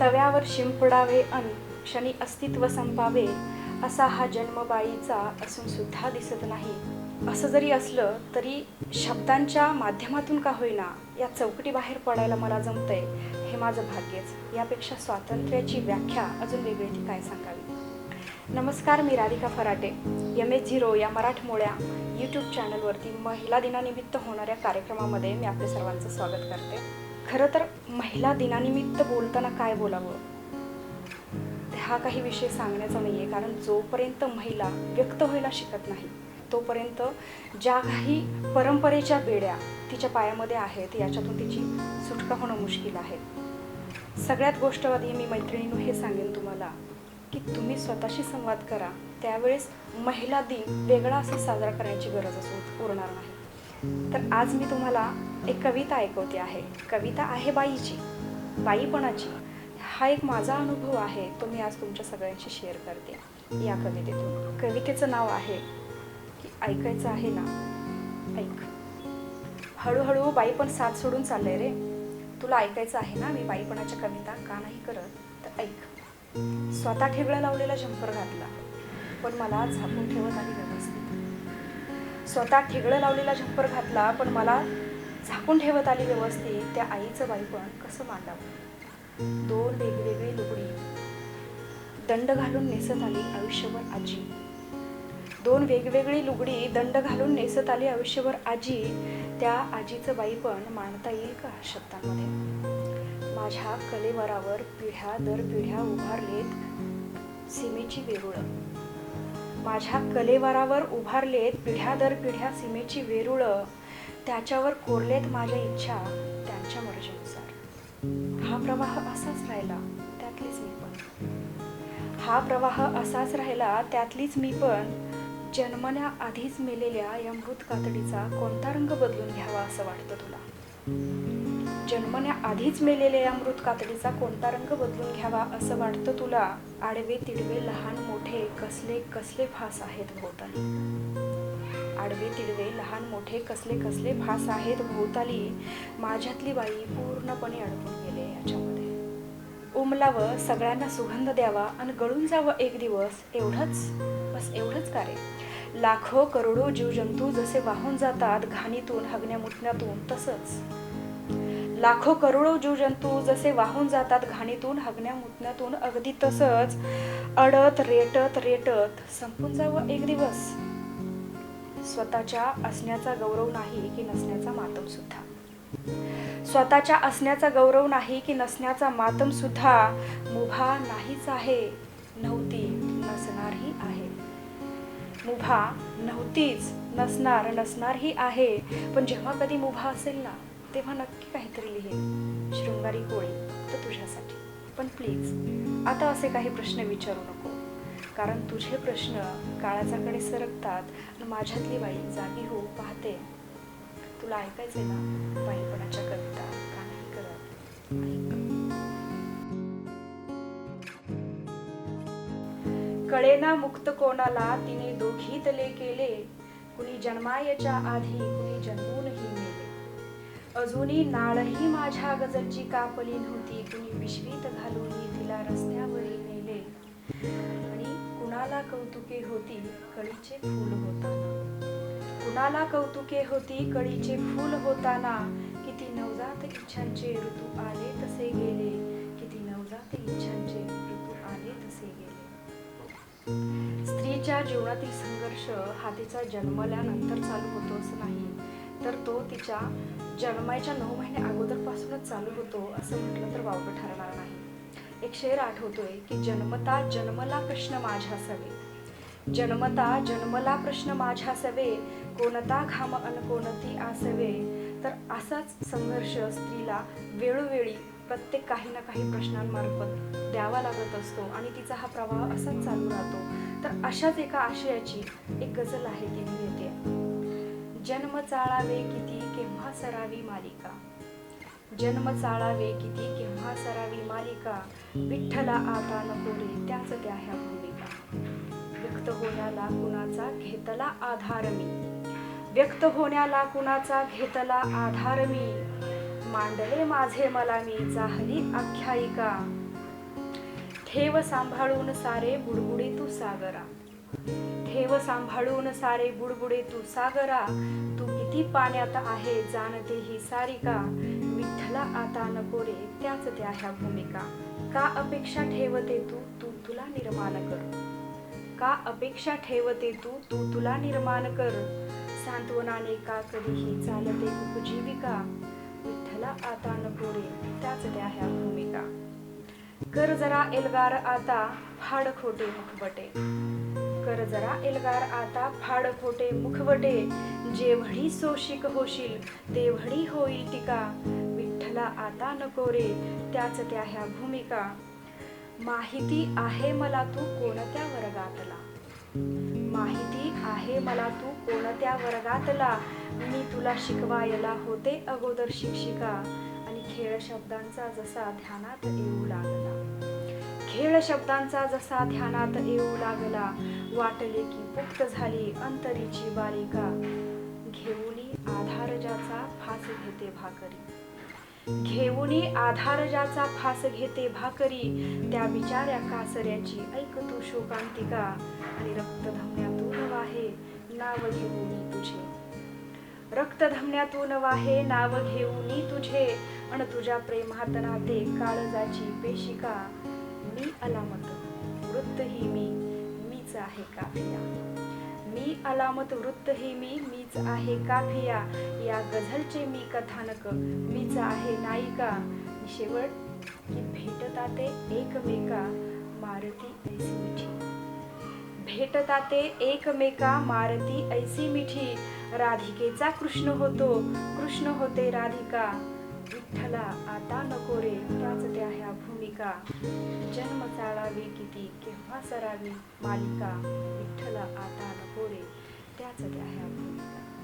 तव्यावर शिंपडावे अन क्षणी अस्तित्व संपावे असा हा जन्मबाईचा असून सुद्धा दिसत नाही. असं जरी असलं तरी शब्दांच्या माध्यमातून का होईना या चौकटी बाहेर पडायला मला जमतंय हे माझं भाग्यच. यापेक्षा स्वातंत्र्याची व्याख्या अजून वेगळी ती काय सांगावी? नमस्कार मी Radhika Pharate. M H zero या मराठमोळ्या यूट्यूब चॅनलवरती महिला दिनानिमित्त होणाऱ्या कार्यक्रमामध्ये मी आपल्या सर्वांचं स्वागत करते. खरं तर महिला दिनानिमित्त बोलताना काय बोलावं? हा काही विषय सांगण्याचा नाही आहे कारण जोपर्यंत महिला व्यक्त व्हायला शिकत नाही तोपर्यंत ज्या काही परंपरेच्या बेड्या तिच्या पायामध्ये आहेत याच्यातून तिची सुटका होणं मुश्किल आहे. सगळ्यात गोष्ट आधी मी मैत्रिणीनं हे सांगेन तुम्हाला. की तुम्ही स्वतःशी संवाद करा. त्यावेळेस महिला दिन वेगळा असं साजरा करण्याची गरज असू उरणार नाही. तर आज मी तुम्हाला एक कविता ऐकवते आहे. कविता आहे बाईची बाईपणाची. हा एक माझा अनुभव आहे. तो मी आज तुमच्या सगळ्यांशी शेअर करते. या कवितेतून. कवितेचं नाव आहे की ऐकायचं आहे ना? ऐक. हळूहळू बाई पण साथ सोडून चाललंय रे. तुला ऐकायचं आहे ना? मी बाईपणाच्या कविता का नाही करत? तर ऐक. स्वतः ठेगळा लावलेला जंपर घातला. पण मला झाकून ठेवत आली व्यवस्थित. स्वतः ठेगळं लावलेला झंपर घातला पण मला झाकून ठेवत आली व्यवस्थित. त्या आईचं बाईपण कसं मांडावं? दोन वेगवेगळी लुगडी. दंड घालून नेसत आली आयुष्यभर आजी. दोन वेगवेगळी लुगडी दंड घालून नेसत आली आयुष्यभर आजी. त्या आजीचं बाई पण मांडता येईल का शब्दांमध्ये? माझ्या कलेवरावर पिढ्या दर पिढ्या उभारलेत सीमेची वेरुळं. माझ्या कलेवरावर उभारलेत पिढ्या दर पिढ्या सीमेची वेरुळं. त्याच्यावर कोरलेत माझ्या इच्छा त्यांच्या मर्जीनुसार. हा प्रवाह असाच राहिला त्यातलीच मी पण. हा प्रवाह असाच राहिला त्यातलीच मी पण. जन्मण्याआधीच मेलेल्या या मृत कातडीचा कोणता रंग बदलून घ्यावा असं वाटतं तुला? जन्मण्याआधीच मेलेल्या या मृत कातडीचा कोणता रंग बदलून घ्यावा असं वाटतं तुला? आडवे तिडवे लहान मोठे कसले कसले फास आहेत भोवताली? आडवे तिडवे लहान मोठे कसले कसले फास आहेत भोवताली? माझ्यातली बाई पूर्णपणे अडकून गेले याच्यामध्ये. उमलावं सगळ्यांना सुगंध द्यावा आणि गळून जावं एक दिवस. एवढंच? बस एवढंच का रे? लाखो करोडो जीवजंतू जसे वाहून जातात घाणीतून हगण्या मुठण्यातून तसंच. लाखो करोडो जीवजंतू जसे वाहून जातात घाणीतून हगण्या मुतण्यातून अगदी तसंच अडत रेटत रेटत संपून जावं एक दिवस. स्वतःच्या असण्याचा गौरव नाही की नसण्याचा मातम सुद्धा. स्वतःच्या असण्याचा गौरव नाही की नसण्याचा मातम सुद्धा मुभा नाहीच आहे नव्हती नसणारही आहे. मुभा नव्हतीच नसणार नसणारही आहे पण जेव्हा कधी मुभा असेल ना तेव्हा नक्की काहीतरी लिहेल शृंगारी होळी तर तुझ्यासाठी. पण प्लीज आता असे काही प्रश्न विचारू नको. कारण तुझे प्रश्न काळाच्याकडे सरकतात आणि माझ्यातली बाई जागी होऊ पाहते. तुला ऐकायचंय ना? बाईपणाच्या कविता का नाही करत कळेना मुक्त कोणाला तिने दोघीतले केले. कुणी जन्मायच्या आधी कुणी जन्मूनही मेले अजूनही नाळही माझ्या गजरची कापली नव्हती. कुणी पिशवीत घालून तिला रस्त्यावरी नेले. आणि कुणाला कौतुके होती? कळीचे फूल होताना. कुणाला कौतुके होती? कळीचे फूल होताना. किती नवजात इच्छांचे ऋतू आले तसे गेले. किती नवजात इच्छांचे ऋतू आले तसे गेले. स्त्रीच्या जीवनातील संघर्ष हा तिचा जन्मल्यानंतर चालू होतो असं नाही. तर तो तिच्या जन्मायच्या नऊ महिने अगोदरपासूनच चालू होतो असं म्हटलं तर वावगं ठरणार नाही. एक शेर आठवतोय की जन्मता जन्मला प्रश्न माझ्या सवे जन्मता जन्मला प्रश्न माझ्या सवे कोणता घाम अन कोणती आसवे. तर असाच संघर्ष स्त्रीला वेळोवेळी प्रत्येक काही ना काही प्रश्नांमार्फत द्यावा लागत असतो आणि तिचा हा प्रवाह असाच चालू राहतो. तर अशाच एका आशयाची एक गझल आहे ती मी येते. जन्म चाळावे किती केव्हा सरावी मालिका? जन्म चाळावे किती केव्हा सरावी मालिका? विठ्ठला आता नको रे त्याच त्या ह्या भूमिका. व्यक्त होण्याला कुणाचा घेतला आधार मी? व्यक्त होण्याला कुणाचा घेतला आधार मी? मांडले माझे मला मी चाहली आख्यायिका. ठेव सांभाळून सारे बुडबुडी तू सागरा. ठेव सांभाळून सारे बुडबुडे तू सागरा. तू किती पाण्यात आहे जाणते ही सारिका विठ्ठला आता नको रे त्याच त्या ह्या भूमिका. का अपेक्षा ठेवते तू? तू तुला निर्माण कर. का अपेक्षा ठेवते तू? तू तुला निर्माण कर. सांत्वनाने का कधीही चालते उपजीविका? विठ्ठला आता नको रे त्याच त्या ह्या भूमिका. कर जरा एल्गार आता फाड खोटे मुखबटे. कर जरा. एल्गार आता फाड खोटे मुखवटे जेवढी सोशिक होशील तेवढी होईल टीका. विठ्ठला आता नको रे त्याच त्या ह्या भूमिका. माहिती आहे मला तू कोणत्या वर्गातला? माहिती आहे मला तू कोणत्या वर्गातला? मी तुला शिकवायला होते अगोदर शिक्षिका. आणि खेळ शब्दांचा जसा ध्यानात येऊ लागला. खेळ शब्दांचा जसा ध्यानात येऊ लागला वाटले की पुक्त झाली अंतरीची बालिका. घेऊनी आधार ज्याचा फास घेते भाकरी. घेऊनी आधार ज्याचा फास घेते भाकरी त्या बिचाऱ्या कासऱ्याची ऐक तू शोकांतिका. आणि रक्तधमन्यातून वाहे नाव घेऊनी तुझे. रक्तधमन्यातून वाहे नाव घेऊनी तुझे. अन तुझ्या प्रेमात नाते काळजाची पेशिका. मी अलामत. वृत्त ही मी मीच आहे काफिया मी अलामत वृत्त ही मी मीच आहे काफिया या गझलचे मी कथानक मीच आहे नायिका. शेवट की भेटता ते एकमेका मारती ऐसी मिठी. भेटता ते एकमेका मारती ऐसी मिठी. राधिकेचा कृष्ण होतो कृष्ण होते राधिका. विठ्ठला आता नको रे त्याच त्या ह्या भूमिका. जन्म चाळावी किती केव्हा सरावी मालिका? विठ्ठला आता नको रे त्याच त्या ह्या भूमिका.